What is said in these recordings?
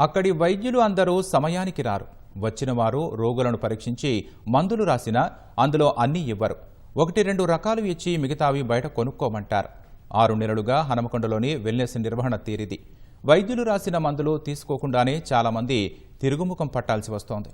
అక్కడి వైద్యులు అందరూ సమయానికి రారు. వచ్చిన వారు రోగులను పరీక్షించి మందులు రాసినా అందులో అన్నీ ఇవ్వరు. ఒకటి రెండు రకాలు ఇచ్చి మిగతావి బయట కొనుక్కోమంటారు. ఆరు నెలలుగా హనమకొండలోని వెల్నెస్ నిర్వహణ తీరిది. వైద్యులు రాసిన మందులు తీసుకోకుండానే చాలామంది తిరుగుముఖం పట్టాల్సి వస్తోంది.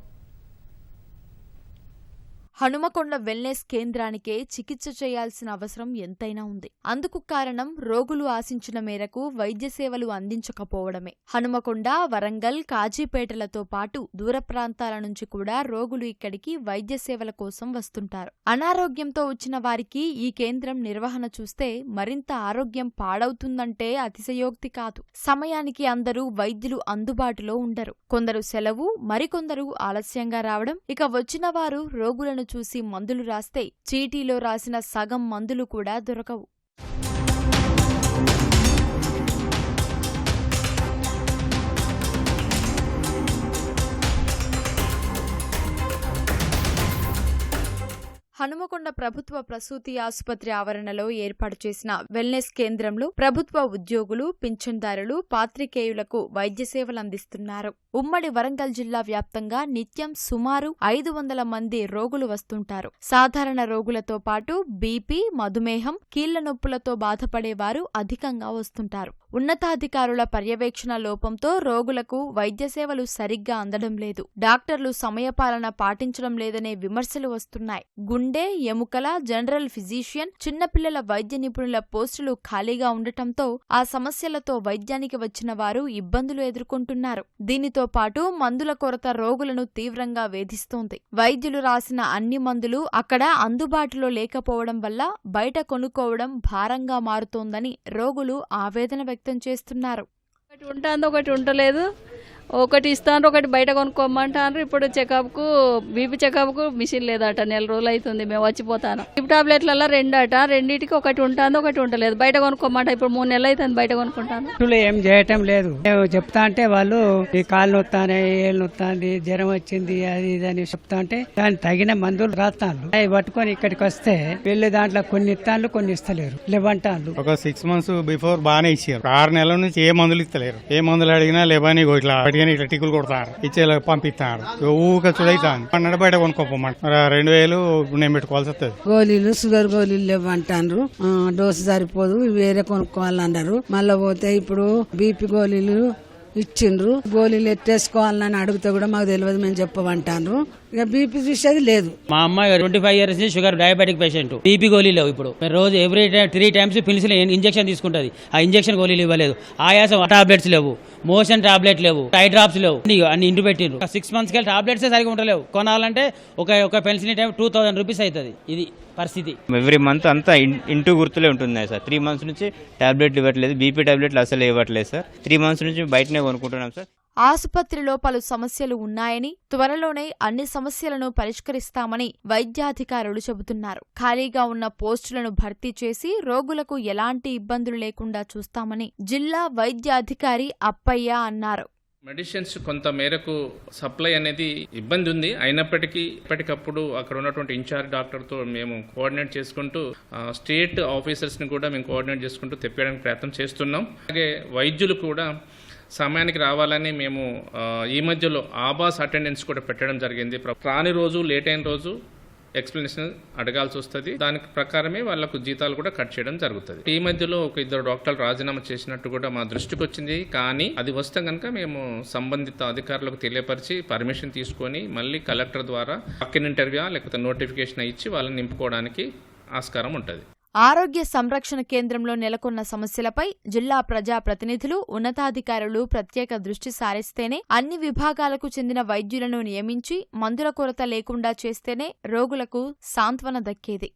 హనుమకొండ వెల్నెస్ కేంద్రానికే చికిత్స చేయాల్సిన అవసరం ఎంతైనా ఉంది. అందుకు కారణం రోగులు ఆశించిన మేరకు వైద్య సేవలు అందించకపోవడమే. హనుమకొండ వరంగల్ కాజీపేటలతో పాటు దూర ప్రాంతాల నుంచి కూడా రోగులు ఇక్కడికి వైద్య సేవల కోసం వస్తుంటారు. అనారోగ్యంతో వచ్చిన వారికి ఈ కేంద్రం నిర్వహణ చూస్తే మరింత ఆరోగ్యం పాడవుతుందంటే అతిశయోక్తి కాదు. సమయానికి అందరూ వైద్యులు అందుబాటులో ఉండరు. కొందరు సెలవు మరికొందరు ఆలస్యంగా రావడం ఇక వచ్చిన వారు రోగులను చూసి మందులు రాస్తే చీటీలో రాసిన సగం మందులు కూడా దొరకవు. హనుమకొండ ప్రభుత్వ ప్రసూతి ఆసుపత్రి ఆవరణలో ఏర్పాటు చేసిన వెల్నెస్ కేంద్రంలో ప్రభుత్వ ఉద్యోగులు పింఛన్దారులు పాత్రికేయులకు వైద్య సేవలు అందిస్తున్నారు. ఉమ్మడి వరంగల్ జిల్లా వ్యాప్తంగా నిత్యం సుమారు ఐదు వందల మంది రోగులు వస్తుంటారు. సాధారణ రోగులతో పాటు బీపీ మధుమేహం కీళ్ళ నొప్పులతో బాధపడేవారు అధికంగా వస్తుంటారు. ఉన్నతాధికారుల పర్యవేక్షణ లోపంతో రోగులకు వైద్య సేవలు సరిగ్గా అందడం లేదు. డాక్టర్లు సమయపాలన పాటించడం లేదనే విమర్శలు వస్తున్నాయి. గుండె ఎముకల జనరల్ ఫిజీషియన్ చిన్నపిల్లల వైద్య నిపుణుల పోస్టులు ఖాళీగా ఉండటంతో ఆ సమస్యలతో వైద్యానికి వచ్చిన వారు ఇబ్బందులు ఎదుర్కొంటున్నారు. దీనితో పాటు మందుల కొరత రోగులను తీవ్రంగా వేధిస్తోంది. వైద్యులు రాసిన అన్ని మందులు అక్కడ అందుబాటులో లేకపోవడం వల్ల బయట కొనుక్కోవడం భారంగా మారుతోందని రోగులు ఆవేదన వ్యక్తం చేస్తున్నారు. ఒకటి ఉంటుంది ఒకటి ఉండలేదు. ఒకటి ఇస్తాను ఒకటి బయట కొనుక్కోమంటారు ఇప్పుడు చెకప్కు బీపీ చెకప్కు మిషన్ లేదట నెల రోజులు అవుతుంది మేము వచ్చిపోతాను. బీపీ టాబ్లెట్లలో రెండు అట రెండింటికి ఒకటి ఉంటుంది ఒకటి ఉండలేదు. బయట కొనుక్కోమంట ఇప్పుడు మూడు నెలలు అవుతుంది బయట కొనుక్కుంటాను ఏం చేయటం లేదు. నేను చెప్తా అంటే వాళ్ళు ఈ కాళ్ళు నొత్తానే ఏళ్ళు నొత్తాంది జ్వరం వచ్చింది అది ఇది అని చెప్తా అంటే దానికి తగిన మందులు రాస్తాను అవి పట్టుకొని ఇక్కడికి వస్తే వెళ్ళి దాంట్లో కొన్ని ఇస్తాను కొన్ని ఇస్తలేరు. లేవంటాను ఒక సిక్స్ మంత్స్ బిఫోర్ బాగానే ఇచ్చారు. ఆరు నెలల నుంచి ఏ మందులు ఇస్తలేరు. ఏ మందులు అడిగినా లేవని ఇట్లా. అడిగిన ఇట్లా టిక్కులు కొడతారు. ఇచ్చేలా పంపిస్తారు. ఊక చూడైతాను పన్నెండు బయట కొనుక్కోపోమంట. రెండు వేలు నేను పెట్టుకోవాల్సి వస్తుంది గోళీలు షుగర్ గోళీలు లేవంటారు డోసు సరిపోదు. వేరే కొనుక్కోవాలన్నారు. మళ్ళీ పోతే ఇప్పుడు బీపీ గోళీలు ఇచ్చిండ్రు. గోళీలు ఎట్టేసుకోవాలని అడిగితే కూడా మాకు తెలియదు మేము చెప్పమంటారు ఇక బీపీ చూసేది లేదు. మా అమ్మాయి ట్వంటీ ఫైవ్ ఇయర్స్ నుంచి షుగర్ డయాబెటిక్ పేషెంట్ బీపీ గోళీలు లేవు ఇప్పుడు. రోజు ఎవ్రీ టైం త్రీ టైమ్స్ పిలిచిన ఇంజెక్షన్ తీసుకుంటుంది. ఆ ఇంజెక్షన్ గోళీలు ఇవ్వలేదు. ఆయాసం టాబ్లెట్స్ లేవు. మోషన్ టాబ్లెట్ లేవు. టై డ్రాప్స్ లేవు. అన్ని అన్ని ఇంటి పెట్టిండ్రు సిక్స్ మంత్స్కి వెళ్ళి టాబ్లెట్స్ సరిగా ఉండలేవు. కొనాలంటే ఒక ఒక pencil time two thousand rupees అవుతుంది ఇది పరిస్థితి. ఎవ్రీ మంత్ అంతా ఇంటూ గుర్తులే ఉంటున్నాయి సార్. త్రీ మంత్స్ నుంచి టాబ్లెట్లు ఇవ్వట్లేదు. బీపీ టాబ్లెట్లు అసలు ఇవ్వట్లేదు సార్. త్రీ మంత్స్ నుంచి బయటనే కొనుక్కుంటున్నాం సార్. ఆసుపత్రిలో పలు సమస్యలు ఉన్నాయని త్వరలోనే అన్ని సమస్యలను పరిష్కరిస్తామని వైద్యాధికారులు చెబుతున్నారు. ఖాళీగా ఉన్న పోస్టులను భర్తీ చేసి రోగులకు ఎలాంటి ఇబ్బందులు లేకుండా చూస్తామని జిల్లా వైద్యాధికారి అప్పయ్య అన్నారు. మెడిసిన్స్ కొంత మేరకు సప్లై అనేది ఇబ్బంది ఉంది. అయినప్పటికీ ఎప్పటికప్పుడు అక్కడ ఉన్నటువంటి ఇన్ఛార్జ్ డాక్టర్తో మేము కోఆర్డినేట్ చేసుకుంటూ స్టేట్ ఆఫీసర్స్ని కూడా మేము కోఆర్డినేట్ చేసుకుంటూ తెప్పించడానికి ప్రయత్నం చేస్తున్నాం. అలాగే వైద్యులు కూడా సమయానికి రావాలని మేము ఈ మధ్యలో ఆబాస్ అటెండెన్స్ కూడా పెట్టడం జరిగింది. రాని రోజు లేట్ అయిన రోజు ఎక్స్ప్లెనేషన్ అడగాల్సి వస్తుంది. దానికి ప్రకారమే వాళ్ళకు జీతాలు కూడా కట్ చేయడం జరుగుతుంది. ఈ మధ్యలో ఒక ఇద్దరు డాక్టర్లు రాజీనామా చేసినట్టు కూడా మా దృష్టికి వచ్చింది. కానీ అది వస్తే కనుక మేము సంబంధిత అధికారులకు తెలియపరిచి పర్మిషన్ తీసుకొని మళ్ళీ కలెక్టర్ ద్వారా పక్కన ఇంటర్వ్యూ లేకపోతే నోటిఫికేషన్ ఇచ్చి వాళ్ళని నింపుకోవడానికి ఆస్కారం ఉంటుంది. ఆరోగ్య సంరక్షణ కేంద్రంలో నెలకొన్న సమస్యలపై జిల్లా ప్రజా ప్రతినిధులు ఉన్నతాధికారులు ప్రత్యేక దృష్టి సారిస్తేనే అన్ని విభాగాలకు చెందిన వైద్యులను నియమించి మందుల కొరత లేకుండా చేస్తేనే రోగులకు సాంత్వన దక్కేది.